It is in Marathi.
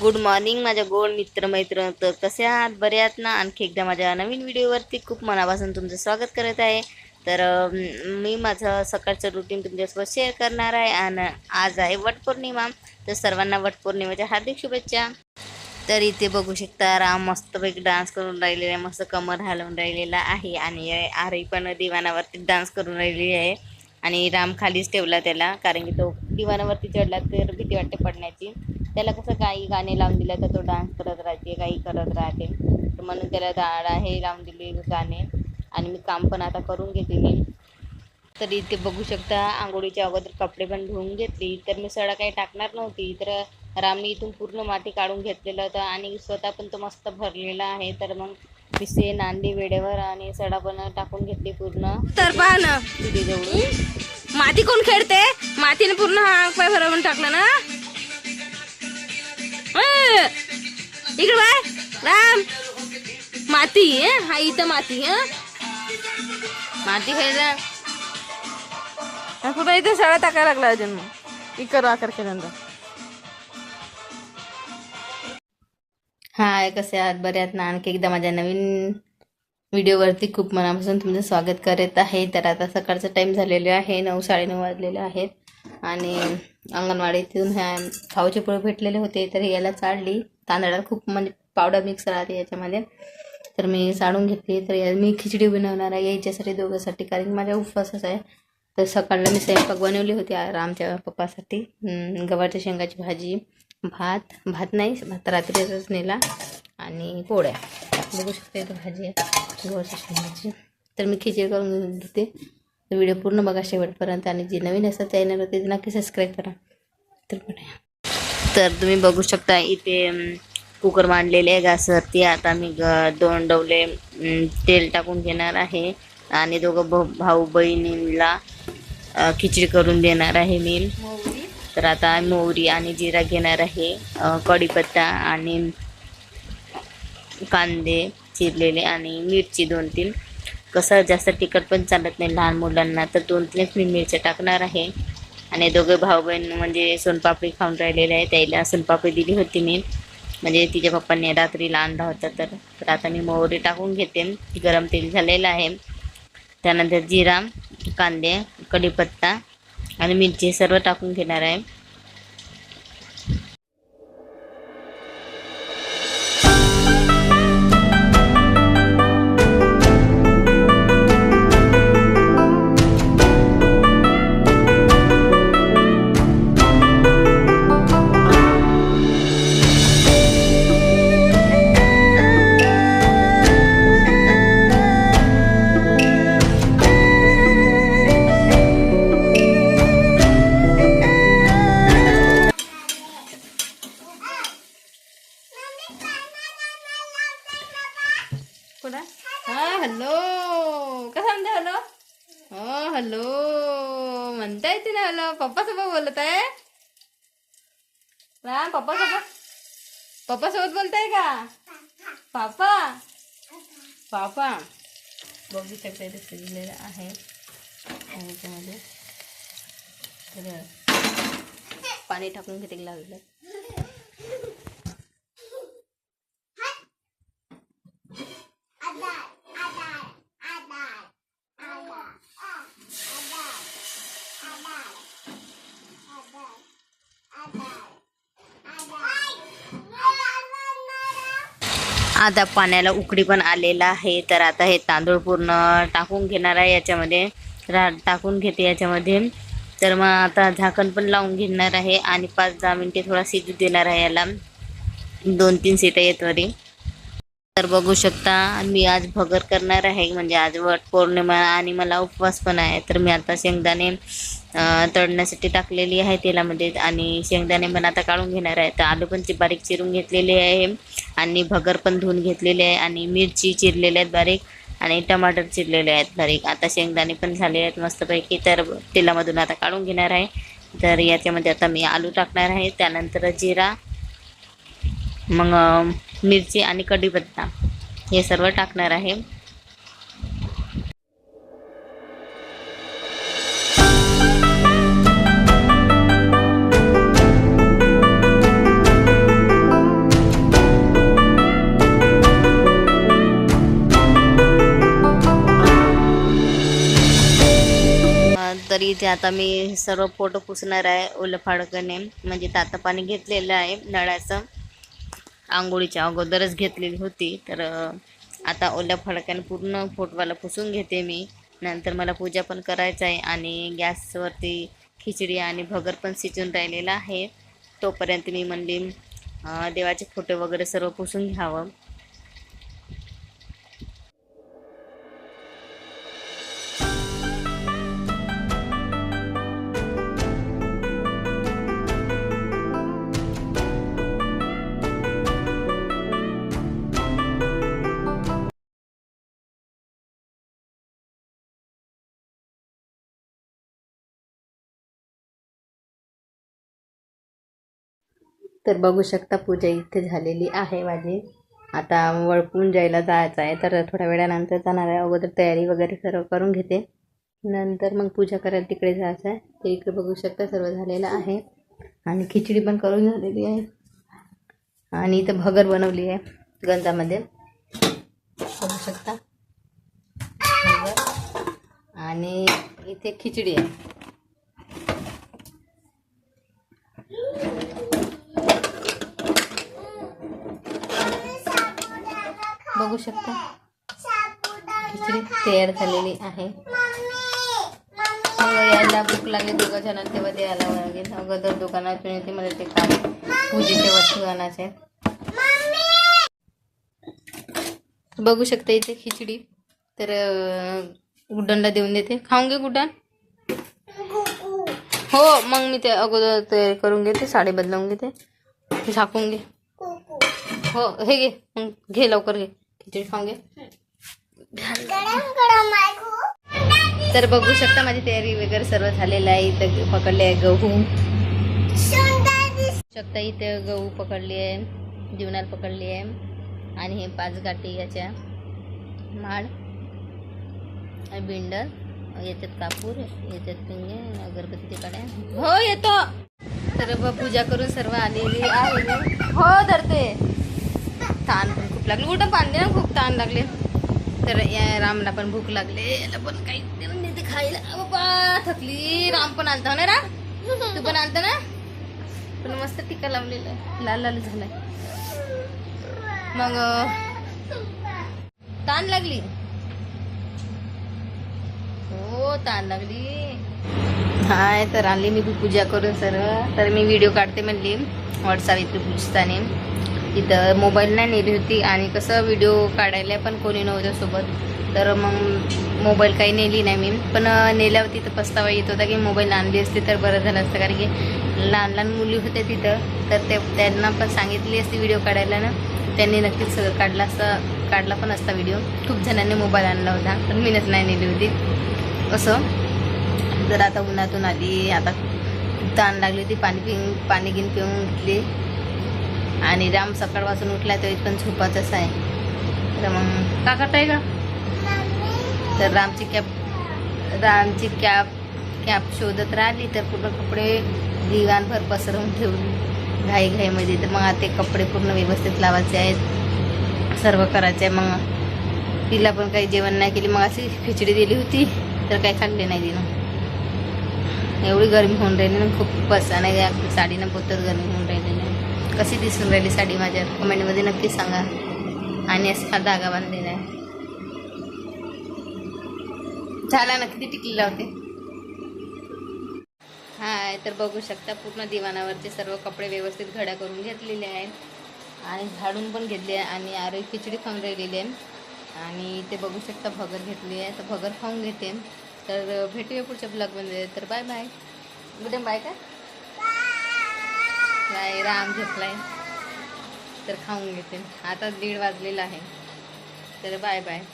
गुड मॉर्निंग माझ्या गोड मित्रमैत्र तर कसे आहात? बरे आहात ना? आणखी एकदा माझ्या नवीन व्हिडिओवरती खूप मनापासून तुमचं स्वागत करत आहे. तर मी माझं सकाळचं रुटीन तुमच्यासोबत शेअर करणार आहे आणि आज आहे वटपौर्णिमा तर सर्वांना वटपौर्णिमेच्या हार्दिक शुभेच्छा. तर इथे बघू शकता राम मस्तपैकी डान्स करून राहिलेला आहे. मस्त कमर हलवून राहिलेला आहे आणि आरही पण दिवाणावरती डान्स करून राहिलेली आहे. आणि राम खालीच ठेवला त्याला कारण की तो दिवाणावरती चढला तर भीती वाटते पडण्याची. त्याला कसं काही गाणे लावून दिले तर तो डान्स करत राहते काही करत राहते. तर म्हणून त्याला दाडा हे लावून दिले गाणे. आणि मी काम पण आता करून घेते मी. तर इथे बघू शकता आंघोळीच्या अगोदर कपडे पण धुवून घेतली. तर मी सडा काही टाकणार नव्हती. तर रामने इथून पूर्ण माती काढून घेतलेलं होतं आणि स्वतः पण तो मस्त भरलेला आहे. तर मग मी से नांदी वेळेवर आणि सडा पण टाकून घेतली पूर्ण. तर पहा ना. माती कोण खेळते? मातीने पूर्ण हा अंग पाय भरवून टाकला ना! इकडे बाय राम माती हं? हा इथं माती हं? माती खायला कुठं इथे सळा टाकायला लागला अजून मग इकडं आकार केल्यानंतर हाय कसे आहात बरे आहात ना आणखी एकदा माझ्या नवीन व्हिडिओवरती खूप मनापासून तुमचं स्वागत करत आहे तर आता सकाळचा टाईम झालेला आहे नऊ साडेनऊ वाजलेले आहेत आणि अंगणवाडीतून ह्या खाऊचे पोळे भेटलेले होते तर याला चाळली. तांदळाला खूप म्हणजे पावडर मिक्स राहते याच्यामध्ये. तर मी साडून घेतली. तर या मी खिचडी बनवणार आहे याच्यासाठी दोघांसाठी कारण माझ्या उपवासच आहे. तर सकाळला मी स्वयंपाक बनवली होती आ- आमच्या पप्पासाठी. गव्हाच्या शेंगाची भाजी भात भात नाही भात रात्रीचाच नेला आणि पोळ्या. बघू शकते भाजी आहे गव्हाच्या शेंगाची. तर मी खिचडी करून घेते तर व्हिडिओ पूर्ण बघा शेवटपर्यंत आणि जे नवीन असतात चॅनलवरती ते नक्की सबस्क्राईब करा. तर तर तुम्ही बघू शकता इथे कुकर मांडलेले आहे गॅसवरती. आता मी ग दोन डवले तेल टाकून घेणार आहे. आणि दोघं भ भाऊ बहिणींना अ, खिचडी करून देणार आहे मी. तर आता मोहरी आणि जिरा घेणार आहे. कढीपत्ता आणि कांदे चिरलेले आणि मिरची दोन तीन कसं जास्त तिखट पण चालत नाही लहान मुलांना तर दोन तीनच मी मिरच्या टाकणार आहे. आणि दोघे भाऊ बहीण म्हणजे सोनपापडी खाऊन राहिलेले आहे त्याला सोनपापडी दिली होती मी. म्हणजे तिच्या पप्पांनी रात्रीला आणला होता तर तर आता मी मोहरी टाकून घेते. गरम तेल झालेलं आहे. त्यानंतर जिरा कांदे कढीपत्ता आणि मिरची सर्व टाकून घेणार आहे. कुठं हा हॅलो. कसं म्हणते हॅलो? हो हॅलो. म्हणता येते ना हॅलो. पप्पा सोबत बोलत आहे राम पप्पा सोबत पप्पा सोबत बोलताय का? पापा पापा बघू शकता इथे शिजलेलं आहे. आणि तर पाणी टाकून घेते लागलं. आता पाण्याला उकडी पण आलेला आहे. तर आता हे तांदूळ पूर्ण टाकून घेणार आहे याच्यामध्ये. रा टाकून घेते याच्यामध्ये. तर मग आता झाकण पण लावून घेणार आहे आणि पाच दहा मिनटे थोडा शिजू देणार आहे याला. दोन तीन सीटं येत वरी. तर बघू शकता मी आज भगर करणार आहे. म्हणजे आज वट पौर्णिमा आणि मला उपवास पण आहे. तर मी आता शेंगदाणे तळण्यासाठी टाकलेली आहे तेलामध्ये आणि शेंगदाणे पण आता काढून घेणार आहे. तर आलू पण ची बारीक चिरून घेतलेली आहे. आणि भगर पण धुवून घेतलेले आहे आणि मिरची चिरलेल्या आहेत बारीक आणि टमाटर चिरलेले आहेत बारीक. आता शेंगदाणे पण झाले आहेत मस्तपैकी. तर तेलामधून आता काढून घेणार आहे. तर याच्यामध्ये आता मी आलू टाकणार आहे. त्यानंतर जिरा मग मिरची आणि कढीपत्ता हे सर्व टाकणार आहे. इथे आता मी सर्व फोटो पुसणार आहे ओलं फाडकने. म्हणजे तातं पाणी घेतलेलं आहे नळाचं. आंघोळीच्या अगोदरच घेतलेली होती. तर आता ओल्या फडक्याने पूर्ण फोटवाला पुसून घेते मी. नंतर मला पूजा पण करायचं आहे आणि गॅसवरती खिचडी आणि भगर पण शिजून राहिलेला आहे. तोपर्यंत मी म्हणली देवाचे फोटो वगैरे सर्व पुसून घ्यावं. तर बघू शकता पूजा इथे झालेली आहे माझी. आता वळपून जायला जायचं आहे तर थोड्या वेळानंतर जाणार आहे. अगोदर तयारी वगैरे सर्व करून घेते. नंतर मग पूजा करायला तिकडे जायचं आहे. ते इकडे बघू शकता सर्व झालेलं आहे. आणि खिचडी पण करून झालेली आहे. आणि इथं भगर बनवली आहे गंजामध्ये. बघू शकता. आणि इथे खिचडी आहे. शकता? खिचडी तयार झालेली आहे. मग यायला भूक लागली दोघं जण तेव्हा ते यायला लागेल. अगोदर दुकानातून येते मला ते काम पूजेचे वस्तू आणायचे. बघू शकता इथे खिचडी. तर अं, गुड्डनला देऊन देते. खाऊन घे गुड्डन हो मग मी ते अगोदर ते करून घेते साडी बदलवून घेते. झाकून घे. हो हे घे. मग घे लवकर घे. खिचडी खाऊन घे. तर बघू शकता माझी तयारी वगैरे सर्व झालेलं आहे. इथं पकडले आहे गहू. शकता इथे गहू पकडली आहे जीवनाला पकडली आहे. आणि हे पाच गाठी याच्या माड आणि बिंडर याच्यात कापूर याच्यात पिंगे अगरबत्ती तिकडे हो येतो. तर पूजा करून सर्व आलेली आहे. हो धरते. ताण पण लागले. कुठं बांधले ना खूप ताण लागले. तर या रामला पण भूक लागले. याला पण काही ते देते खायला बाबा थकली. राम पण आलता हो ना राम? तू पण आलता ना? पण मस्त टिका लावलेला लाल लाल झालाय. मग ताण लागली. हो ताण लागली. हाय तर आली मी पूजा करून सर्व. तर मी व्हिडिओ काढते म्हणली. व्हॉट्सअप इथे पूजताने. तिथं मोबाईल नाही नेली होती आणि कसं व्हिडिओ काढायला पण कोणी नव्हतं सोबत. तर मग मोबाईल काही नेली नाही मी. पण अं, नेल्यावर तिथं पस्तावा येत होता की मोबाईल आणली असते तर बरं झालं असतं. कारण की लहान लहान मुली होत्या तिथं. तर ते त्यांना पण सांगितली असती व्हिडिओ काढायला ना. त्यांनी नक्कीच काढला असता काढला पण असता व्हिडिओ खूप जणांनी मोबाईल आणला होता पण मीनच नाही नेली होती. असं. जर आता उन्हातून आली आता खूप ताण लागली होती पाणी पिऊन पाणी गिन पिऊन घेतली आणि राम सकाळपासून उठला तो पण झोपाचंच आहे. तर मग का करताय का तर रामची कॅप रामची कॅप कॅप शोधत राहिली तर पूर्ण कपडे दिवाणभर पसरवून ठेवली. घाई घाईमध्ये तर मग आता ते कपडे पूर्ण व्यवस्थित लावायचे आहेत. सर्व करायचे आहे. मग तिला पण काही जेवण नाही केली. मग अशी खिचडी दिली होती तर काही खाल्ले नाही तिनं. एवढी गरमी होऊन राहिली ना खूप बस आणि साडीनं पोतच गरमी होऊन राहिली कशी दिसून राहिली साडी माझ्या? कमेंटमध्ये नक्की सांगा. आणि असा धागा बांधलेला आहे. झाला ना किती टिकलेला होते? हाय तर बघू शकता पूर्ण दिवाणावरचे सर्व कपडे व्यवस्थित घड्या करून घेतलेले आहेत. आणि झाडून पण घेतले आहे आणि आरोग्य खिचडी खाऊन राहिलेली आहे. आणि ते बघू शकता भगर घेतली आहे. तर भगर खाऊन घेते. तर भेटूया पुढच्या ब्लॉगमध्ये तर बाय बाय गुड बाय का बाय राम घेतलाय. तर खाऊन घेते. आता दीड वाजलेला आहे. तर बाय बाय.